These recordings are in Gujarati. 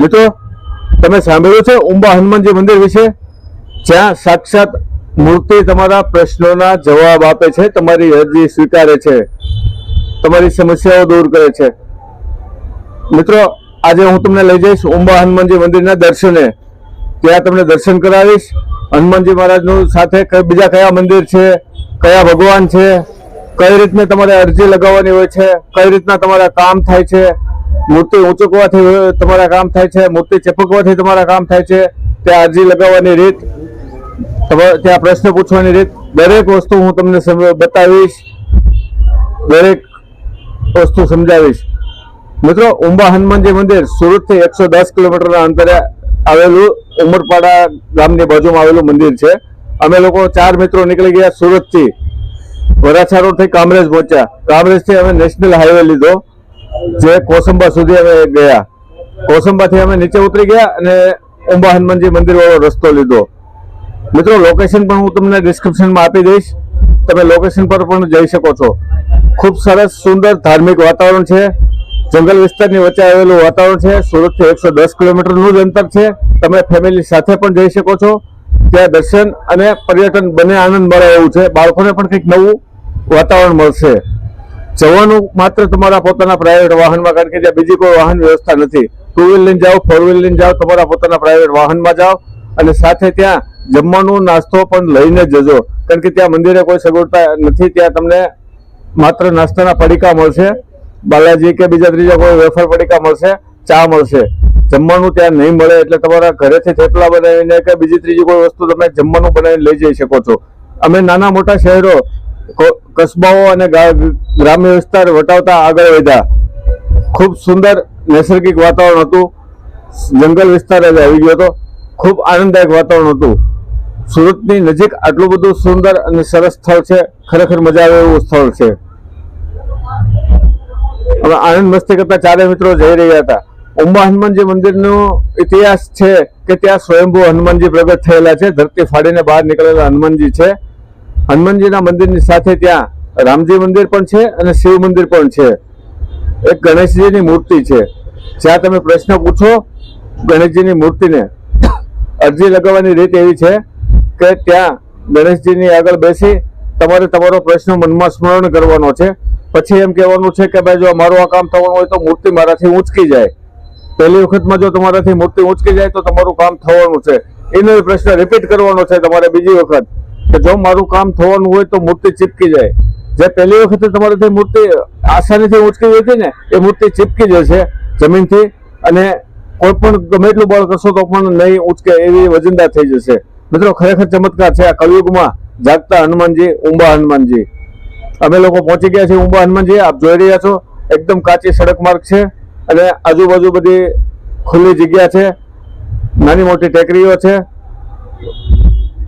મિત્રો, તમે સાંભળ્યું છે ઉંબા હનુમાનજી મંદિર વિશે? જ્યાં સાક્ષાત મૂર્તિ તમારા પ્રશ્નોના જવાબ આપે છે, તમારી અરજી સ્વીકારે છે, તમારી સમસ્યાઓ દૂર કરે છે. મિત્રો, આજે હું તમને લઈ જઈશ ઉંબા હનુમાનજી મંદિરના દર્શને. ત્યાં તમને દર્શન કરાવીશ. હનુમાનજી મહારાજનું સાથે બીજા કયા મંદિર છે, કયા ભગવાન છે, કઈ રીતને તમારે અરજી લગાવવાની હોય છે, કઈ રીતના તમારા કામ થાય છે મૂર્તિ ઊંચકવાથી તમારા કામ થાય છે, મૂર્તિ ચપકવાથી તમારા કામ થાય છે, ત્યાં અરજી લગાવવાની રીત ત્યાં પ્રશ્ન પૂછવાની રીત, દરેક વસ્તુ હું તમને બતાવીશ, દરેક વસ્તુ સમજાવીશ. મિત્રો ઉંબા હનુમાનજી મંદિર સુરતથી એકસો દસ કિલોમીટરના અંતરે આવેલું ઉમરપાડા ગામની બાજુમાં આવેલું મંદિર છે. અમે લોકો ચાર મિત્રો નીકળી ગયા સુરતથી. વરાછા રોડથી કામરેજ પહોંચ્યા. કામરેજથી અમે નેશનલ હાઈવે લીધો. જે કોસંબા સુધી અમે ગયા. કોસંબાથી અમે નીચે ઉતરી ગયા અને ઉંબા હનુમાનજી મંદિર વાળો રસ્તો લીધો. મિત્રો લોકેશન પણ હું તમને ડિસ્ક્રિપ્શનમાં આપી દઈશ. તમે લોકેશન પર પણ જઈ શકો છો. ખૂબ સરસ, સુંદર, ધાર્મિક વાતાવરણ છે. જંગલ વિસ્તારની વચ્ચે આવેલું વાતાવરણ છે. સુરતથી એકસો દસ કિલોમીટરનું જ અંતર છે. તમે ફેમિલી સાથે પણ જઈ શકો છો. ત્યાં દર્શન અને પર્યટન બંને આનંદ મળે એવું છે. બાળકોને પણ કંઈક નવું વાતાવરણ મળશે. જવાનું માત્ર તમારા પોતાના પ્રાઇવેટ વાહનમાં, કારણ કે ત્યાં બીજી કોઈ વાહન વ્યવસ્થા નથી. ટુ વ્હીલ લઈને જાઓ ફોર વ્હીલ લઈને જાઓ, તમારા પોતાના પ્રાઇવેટ વાહનમાં જાઓ અને સાથે ત્યાં જમવાનું નાસ્તો પણ લઈને જજો. કારણ કે ત્યાં મંદિરે કોઈ સગવડતા નથી, ત્યાં તમને માત્ર નાસ્તાના પડીકા મળશે, બાલાજી કે બીજા ત્રીજા કોઈ વેફર પડીકા મળશે, ચા મળશે. જમવાનું ત્યાં નહીં મળે એટલે તમારા ઘરેથી થેપલા બનાવીને કે બીજી ત્રીજી કોઈ વસ્તુ તમે જમવાનું બનાવીને લઈ જઈ શકો છો. અમે નાના મોટા શહેરો કસ્બાઓ અને ગ્રામ્ય વિસ્તાર વટાવતા આગળ વધ્યા. ખૂબ સુંદર નૈસર્ગિક વાતાવરણ હતું. જંગલ વિસ્તાર જ આવી ગયો હતો. ખૂબ આનંદદાયક વાતાવરણ હતું. સુરતની નજીક આટલું બધું સુંદર અને સરસ સ્થળ છે. ખરેખર મજા આવે એવું સ્થળ છે. હવે આનંદ મસ્તી કરતા ચારે મિત્રો જઈ રહ્યા હતા. ઉંબા હનુમાનજી મંદિરનો ઇતિહાસ છે કે ત્યાં સ્વયંભૂ હનુમાનજી પ્રગટ થયેલા છે. ધરતી ફાડીને બહાર નીકળેલા હનુમાનજી છે. હનુમાનજીના મંદિરની સાથે ત્યાં રામજી મંદિર પણ છે અને શિવ મંદિર પણ છે. એક ગણેશજીની મૂર્તિ છે. જ્યાં તમે પ્રશ્ન પૂછો ગણેશજીની મૂર્તિને, અરજી લગાવવાની રીત એવી છે કે ત્યાં ગણેશજીની આગળ બેસી તમારે તમારો પ્રશ્ન મનમાં સ્મરણ કરવાનો છે. પછી એમ કહેવાનું છે કે ભાઈ જો મારું આ કામ થવાનું હોય તો મૂર્તિ મારાથી ઊંચકી જાય. પહેલી વખતમાં જો તમારાથી મૂર્તિ ઊંચકી જાય તો તમારું કામ થવાનું છે. એનો પ્રશ્ન રિપીટ કરવાનો છે તમારે બીજી વખત. કે જો મારું કામ થવાનું હોય તો મૂર્તિ ચીપકી જાય. જે પહેલી વખતે તમારાથી મૂર્તિ આસાનીથી ઊંચકી જતી ને, એ મૂર્તિ ચીપકી જશે જમીનથી. અને કોઈ પણ ગમે એટલું બળ કરશો તો પણ નહીં ઉચકે એવી વજનદાર થઈ જશે. મિત્રો, ખરેખર ચમત્કાર છે આ કલયુગમાં જાગતા હનુમાનજી ઉંબા હનુમાનજી. અમે લોકો પહોંચી ગયા છીએ ઉંબા હનુમાનજી, આપ જોઈ રહ્યા છો, એકદમ કાચી સડક માર્ગ છે. અને આજુબાજુ બધી ખુલ્લી જગ્યા છે. નાની મોટી ટેકરીઓ છે.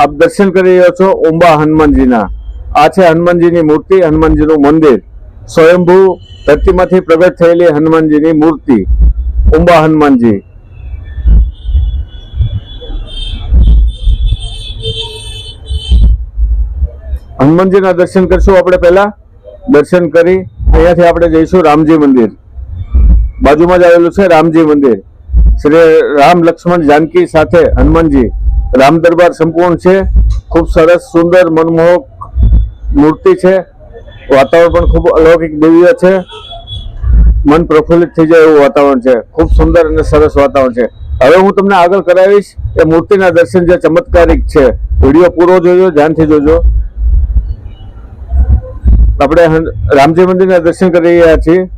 આપ દર્શન કરી રહ્યો છો ઉંબા હનુમાનજીના. આ છે હનુમાનજીની મૂર્તિ, હનુમાનજીનું મંદિર. સ્વયંભૂ ધરતીમાંથી પ્રગટ થયેલી હનુમાનજીની મૂર્તિ. ઉંબા હનુમાનજી. હનુમાનજીના દર્શન કરશું આપણે પહેલા. દર્શન કરી અહીંયાથી આપણે જઈશું રામજી મંદિર. બાજુમાં જ આવેલું છે રામજી મંદિર. શ્રી રામ લક્ષ્મણ જાનકી સાથે હનુમાનજી રામ દરબાર સંપૂર્ણ છે. ખૂબ સરસ, સુંદર, મનમોહક મૂર્તિ છે. વાતાવરણ પણ ખૂબ અલૌકિક દિવ્ય છે. મન પ્રફુલ્લિત થઈ જાય એવું વાતાવરણ છે. ખૂબ સુંદર અને સરસ વાતાવરણ છે. હવે હું તમને આગળ કરાવીશ એ મૂર્તિના દર્શન જે ચમત્કારિક છે. વીડિયો પૂરો જોજો, ધ્યાનથી જોજો. આપણે રામજી મંદિરના દર્શન કરી રહ્યા છીએ.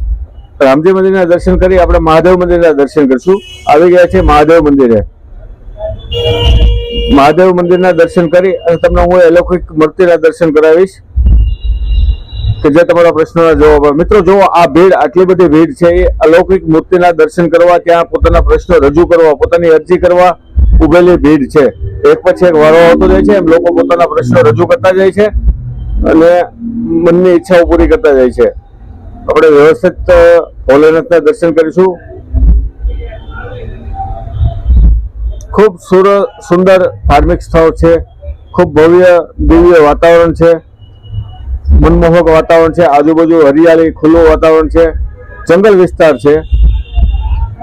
રામજી મંદિરના દર્શન કરી આપણે મહાદેવ મંદિરના દર્શન કરીશું. આવી ગયા છીએ મહાદેવ મંદિરે. મહાદેવ મંદિરના દર્શન કરી અને તમને હું અલૌકિક મૂર્તિના દર્શન કરાવીશ. કે જે તમારા પ્રશ્નોના જવાબ આપે. મિત્રો જો આ ભીડ, આટલી બધી ભીડ છે, એ અલૌકિક મૂર્તિના દર્શન કરવા, ત્યાં પોતાના પ્રશ્નો રજૂ કરવા, પોતાની અરજી કરવા ઉભેલી ભીડ છે. એક પછી એક વારો આવતો જાય છે, એમ લોકો પોતાના પ્રશ્નો રજૂ કરતા જાય છે અને મનની ઈચ્છાઓ પૂરી કરતા જાય છે. આપણે વ્યવસ્થિત ભોલેનાથના દર્શન કરીશું. ખૂબ સુંદર ધાર્મિક સ્થળ છે. ખૂબ ભવ્ય, દિવ્ય વાતાવરણ છે. મનમોહક વાતાવરણ છે. આજુબાજુ હરિયાળી, ખુલ્લું વાતાવરણ છે. જંગલ વિસ્તાર છે.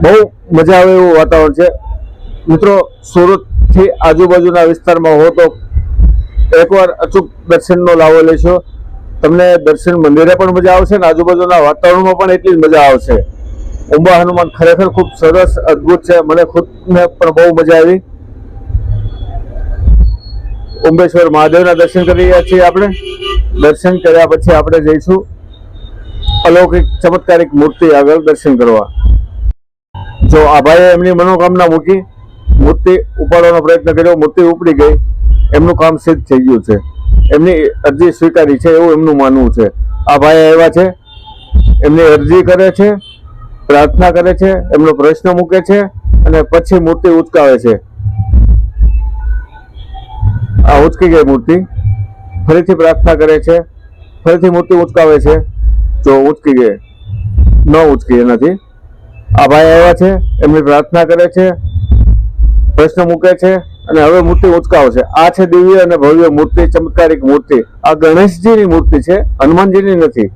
બહુ મજા આવે એવું વાતાવરણ છે. મિત્રો, સુરતથી આજુબાજુના વિસ્તારમાં હો તો એકવાર અચૂક દર્શનનો લાવો લેશો. તમને દર્શન મંદિરે પણ મજા આવશે અને આજુબાજુના વાતાવરણમાં પણ એટલી જ મજા આવશે. ઉંબા હનુમાન ખરેખર ખૂબ સરસ, અદ્ભુત છે. મને ખુદને પણ બહુ મજા આવી. ઉંબેશ્વર મહાદેવના દર્શન કરી રહ્યા છીએ આપણે. દર્શન કર્યા પછી આપણે જઈશું. અલૌકિક, ચમત્કારિક મૂર્તિ આગળ દર્શન કરવા. જો આ ભાઈએ એમની મનોકામના મૂકી, મૂર્તિ ઉપાડવાનો પ્રયત્ન કર્યો, મૂર્તિ ઉપડી ગઈ, એમનું કામ સિદ્ધ થઈ ગયું છે. એમની અરજી સ્વીકારી છે એવું એમનું માનવું છે. આ ભાઈ આવ્યા છે. એમની અરજી કરે છે. પ્રાર્થના કરે છે, એમનો પ્રશ્ન મૂકે છે અને પછી મૂર્તિ ઉચકાવે છે. આ ઉચકી ગઈ મૂર્તિ. ફરીથી પ્રાર્થના કરે છે, ફરીથી મૂર્તિ ઉચકાવે છે. જો ઉચકી ગઈ, ન ઉચકી એનાથી. આ ભાઈ આવ્યા છે, એમની પ્રાર્થના કરે છે, પ્રશ્ન મૂકે છે અને હવે મૂર્તિ ઉચકાવશે આ છે દિવ્ય અને ભવ્ય મૂર્તિ, ચમત્કારિક મૂર્તિ. આ ગણેશજીની મૂર્તિ છે, હનુમાનજીની નથી.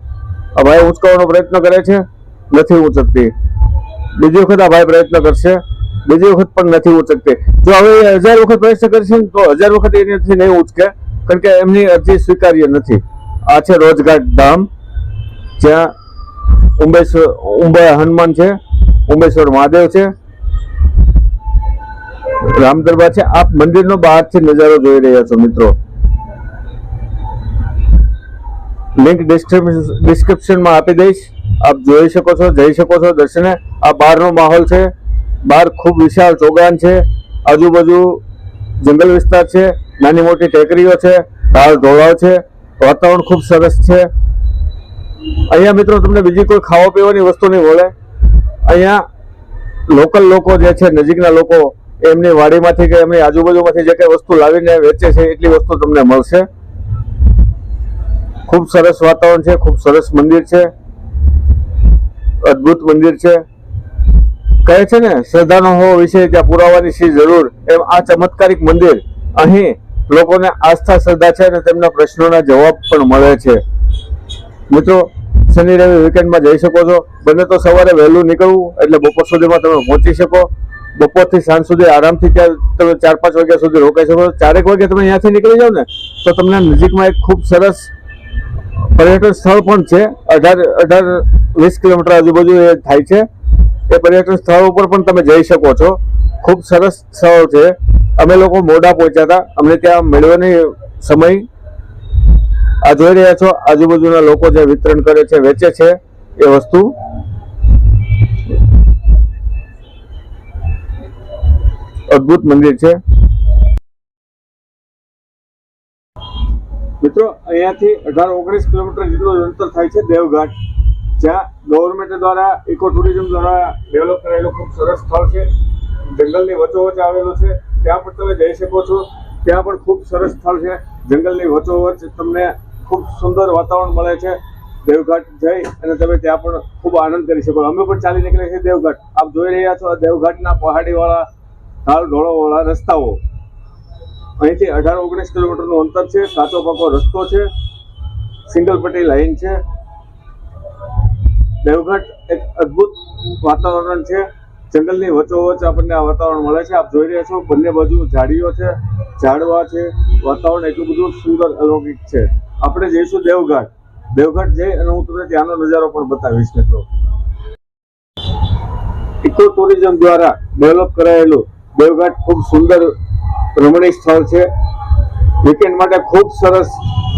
આ ભાઈ ઉચકાવવાનો પ્રયત્ન કરે છે નથી ઉચકતી બીજી વખત આ ભાઈ પ્રયત્ન કરશે. બીજી વખત પણ નથી ઉચકતી જો હવે એ હજાર વખત પ્રયત્ન કરશે ને તો હજાર વખત એનાથી નહીં ઉચકે. કારણ કે એમની અરજી સ્વીકાર્ય નથી. આ છે રોજઘાટ ધામ. જ્યાં ઉંબેશ્વર ઉંબા હનુમાન છે ઉંબેશ્વર મહાદેવ છે. રામ દરબાર છે. આપ મંદિરનો બહારથી નજારો જોઈ રહ્યા છો, મિત્રો. લિંક ડિસ્ક્રિપ્શનમાં આપી દઈશ. આપ જોઈ શકો છો, જઈ શકો છો દર્શને. આ બહારનો માહોલ છે. બહાર ખૂબ વિશાળ ચોગાન છે. આજુબાજુ જંગલ વિસ્તાર છે. નાની મોટી ટેકરીઓ છે. ઢાળ ઢોળાવ છે. વાતાવરણ ખૂબ સરસ છે. અહીંયા મિત્રો તમને બીજી કોઈ ખાવા પીવાની વસ્તુ નહીં મળે. અહીંયા લોકલ લોકો જે છે, નજીકના લોકો, એમની વાડીમાંથી કે એમની આજુબાજુમાંથી જે કંઈ વસ્તુ લાવીને વેચે છે, એટલી વસ્તુ તમને મળશે. ખૂબ સરસ વાતાવરણ છે. ખૂબ સરસ મંદિર છે. અદ્ભુત મંદિર છે. કહે છે ને, શ્રદ્ધાનો હો વિશે ત્યાં પુરાવાની શી જરૂર, એમ આ ચમત્કારિક મંદિર અહીં લોકોને આસ્થા શ્રદ્ધા છે અને તેમના પ્રશ્નોના જવાબ પણ મળે છે. મિત્રો, શનિ રવિ વીકેન્ડમાં જઈ શકો છો. બને તો સવારે વહેલું નીકળવું, એટલે બપોર સુધીમાં તમે પહોંચી શકો. બપોરથી સાંજ સુધી આરામથી ત્યાં તમે ચાર પાંચ વાગ્યા સુધી રોકાઈ શકો ચારેક વાગે તમે અહીંયાથી નીકળી જાઓ ને, તો તમને નજીકમાં એક ખૂબ સરસ પર્યટન સ્થળ પણ છે. અઢાર અઢાર વીસ કિલોમીટર આજુબાજુ એ થાય છે. એ પર્યટન સ્થળ ઉપર પણ તમે જઈ શકો છો. ખૂબ સરસ સ્થળ છે. અમે લોકો મોડા પહોંચ્યા હતા. અમને ત્યાં મેળવવાની સમય આ જોઈ રહ્યા છો. આજુબાજુના લોકો જે વિતરણ કરે છે, વેચે છે એ વસ્તુ. અદ્ભુત મંદિર છે. મિત્રો, અહીંયાથી અઢાર ઓગણીસ કિલોમીટર જેટલું અંતર થાય છે દેવઘાટ. જ્યાં ગવર્મેન્ટ દ્વારા ઇકો ટુરિઝમ દ્વારા ડેવલપ કરેલું ખૂબ સરસ સ્થળ છે. જંગલની વચોવચ આવેલું છે. ત્યાં પણ તમે જઈ શકો છો. ત્યાં પણ ખૂબ સરસ સ્થળ છે. જંગલની વચોવચ તમને ખૂબ સુંદર વાતાવરણ મળે છે. દેવઘાટ જઈ અને તમે ત્યાં પણ ખૂબ આનંદ કરી શકો. અમે પણ ચાલી નીકળીએ છીએ દેવઘાટ. આપ જોઈ રહ્યા છો દેવઘાટના પહાડીવાળા ઢાળ ઢોળોવાળા રસ્તાઓ. અહીંથી અઢાર, ઓગણીસ કિલોમીટરનું અંતર છે. કાચો પાકો રસ્તો છે. સિંગલ પટ્ટી લાઈન છે. દેવઘાટ એક અદ્ભુત વાતાવરણ છે. જંગલની વચ્ચોવચ આપણને આ વાતાવરણ મળે છે. આપ જોઈ રહ્યા છો, બંને બાજુ ઝાડીઓ છે, ઝાડવા છે. વાતાવરણ એટલું બધું સુંદર અલૌકિક છે. આપણે જઈશું દેવઘાટ દેવઘાટ જઈ અને હું તમને ત્યાંનો નજારો પણ બતાવીશ, મિત્રો. ઇકો ટુરિઝમ દ્વારા ડેવલપ કરાયેલું દેવઘાટ ખૂબ સુંદર રમણીય સ્થળ છે. વીકેન્ડ માટે ખૂબ સરસ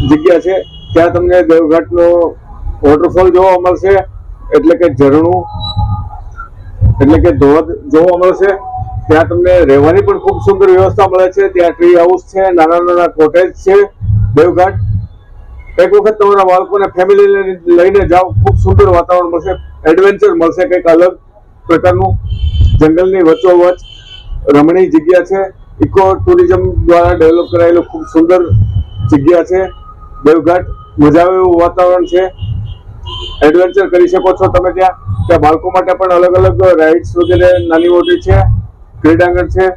જગ્યા છે. ત્યાં તમને દેવઘાટનો વોટરફોલ જોવા મળશે. એટલે કે ઝરણું, એટલે કે ધોધ જોવા મળશે ત્યાં તમને રહેવાની પણ ખૂબ સુંદર વ્યવસ્થા મળે છે. ત્યાં ટ્રી હાઉસ છે, નાના નાના કોટેજ છે, દેવઘાટ. એક વખત તમારા બાળકોને ફેમિલી લઈને જાઓ, ખૂબ સુંદર વાતાવરણ મળશે એડવેન્ચર મળશે કંઈક અલગ પ્રકારનું. જંગલની વચ્ચોવચ રમણીય જગ્યા છે. ઇકો ટુરિઝમ દ્વારા ડેવલપ કરાયેલું ખૂબ સુંદર જગ્યા છે. દેવઘાટ, મજા આવે એવું વાતાવરણ છે. એડવેન્ચર કરી શકો છો તમે ત્યાં. ત્યાં બાળકો માટે પણ અલગ અલગ રાઇડ્સ વગેરે નાની મોટી છે, ક્રીડાંગણ છે.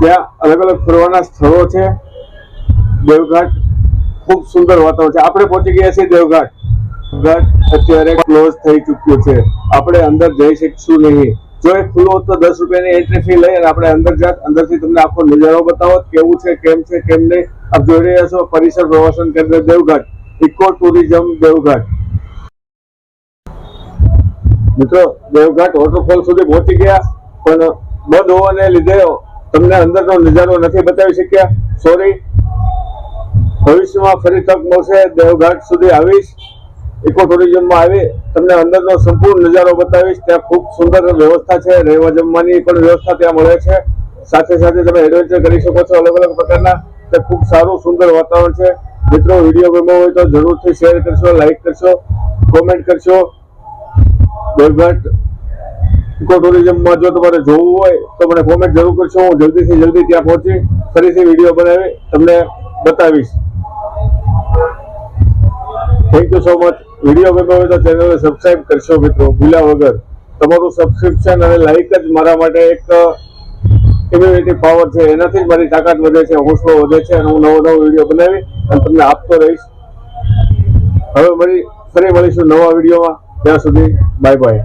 ત્યાં અલગ અલગ ફરવાના સ્થળો છે. દેવઘાટ ખૂબ સુંદર વાતાવરણ છે. આપણે પહોંચી ગયા છીએ દેવઘાટ. ઘાટ અત્યારે ક્લોઝ થઈ ચૂક્યું છે. આપણે અંદર જઈ શકશું નહીં. જો એ ખુલ્લો તો દસ રૂપિયાની એન્ટ્રી ફી લઈ અને આપણે અંદર જાત, અંદરથી તમને આખો નજારો બતાવો કેવું છે, કેમ છે, કેમ નહીં. આપ જોઈ રહ્યા છો, પરિસર પ્રવાસન કેન્દ્ર દેવઘાટ. Eco tourism દેવઘાટ. મિત્રો, દેવઘાટ વોટરફોલ સુધી પહોંચી ગયા, પણ બંધ હોવાને લીધે તમને અંદરનો નજારો નથી બતાવી શક્યા. સોરી ભવિષ્યમાં ફરી તક મળશે દેવઘાટ સુધી આવીશ. ઇકો ટુરિઝમમાં આવી તમને અંદરનો સંપૂર્ણ નજારો બતાવીશ. ત્યાં ખૂબ સુંદર વ્યવસ્થા છે, રહેવા જમવાની પણ વ્યવસ્થા ત્યાં મળે છે. સાથે સાથે તમે એડવેન્ચર કરી શકો છો અલગ અલગ પ્રકારના. તે ખૂબ સારું, સુંદર વાતાવરણ છે. મિત્રો, વીડિયો ગમ્યો હોય તો જરૂરથી શેર કરશો લાઈક કરશો કોમેન્ટ કરશો. દેવઘાટ ઇકો ટુરિઝમમાં જો તમારે જોવું હોય તો મને કોમેન્ટ જરૂર કરશો. હું જલ્દીથી જલ્દી ત્યાં પહોંચી ફરીથી વીડિયો બનાવી તમને બતાવીશ. Thank you so much video ગમ્યો હોય તો ચેનલને સબસ્ક્રાઈબ કરશો મિત્રો, ભૂલ્યા વગર. તમારું સબસ્ક્રિપ્શન અને લાઈક જ મારા માટે એક ઇમ્યુનિટી પાવર છે. એનાથી જ મારી તાકાત વધે છે, હોંસલો વધે છે અને હું નવો નવો વીડિયો બનાવી અને તમને આપતો રહીશ. હવે મળી ફરી મળીશું નવા વિડીયોમાં. ત્યાં સુધી બાય બાય